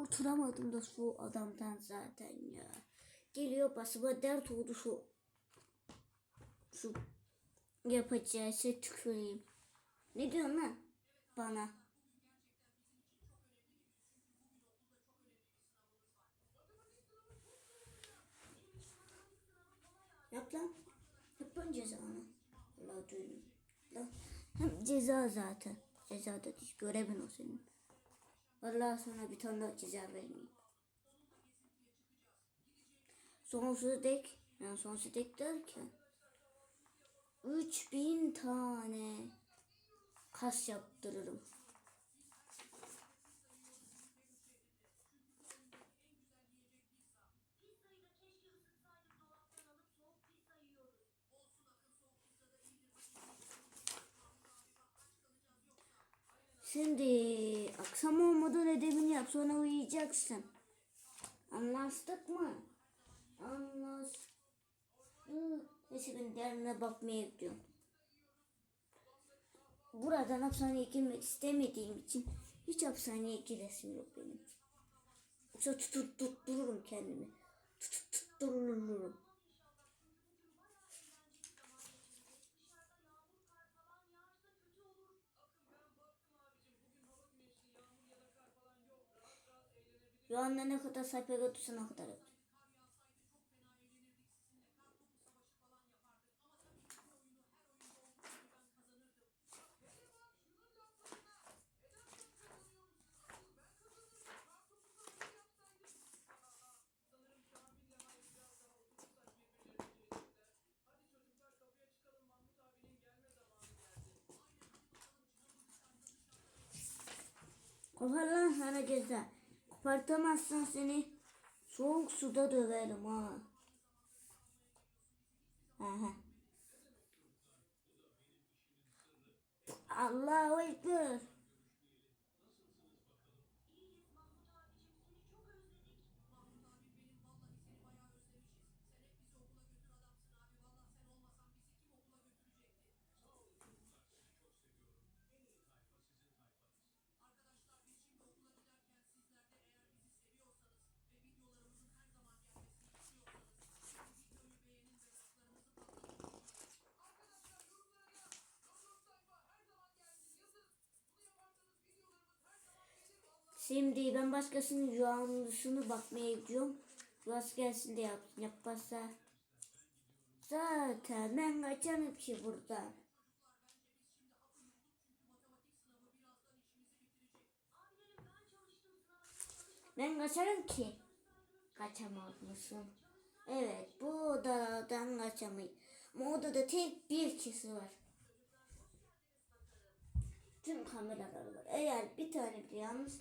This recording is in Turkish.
kurtulamadım da şu adamdan zaten ya. Geliyor basıma dert oldu şu. Şu yapacağı şey tüküreyim. Ne diyorsun lan bana? Yap lan. Yap lan cezanı. Allah duyuyorum. Lan. Hem ceza zaten. Ceza da değil. Görevin o senin. Vallahi sana bir tane daha ceza vermeyeyim. Sonsuz dek. Yani sonsuz dek derken. 3000 tane kas yaptırırım. Şimdi akşam olmadan ödevini yap sonra uyuyacaksın. Anlaştık mı? Anlaştık. Neyse ben derine bakmaya gidiyorum. Buradan hapishaneye girmek istemediğim için hiç hapishaneye giresim yok benim. Yoksa tutup tuttururum kendimi. Tutup tuttururum. Şu anda ne kadar götürsen o kadar yapacağım. Kopar lan sana ceza. Kopartamazsan seni soğuk suda döverim ha. Aha. Allahu Ekber. Şimdi ben başkasının yuvanlısını bakmaya gidiyorum. Yuvası gelsin de yapsın. Yapmazsa zaten ben kaçarım ki buradan. Ben kaçarım ki. Kaçamaz mısın? Evet bu odadan kaçamayız. Ama odada tek bir kişi var. Tüm kameralar var. Eğer bir tane bile yalnız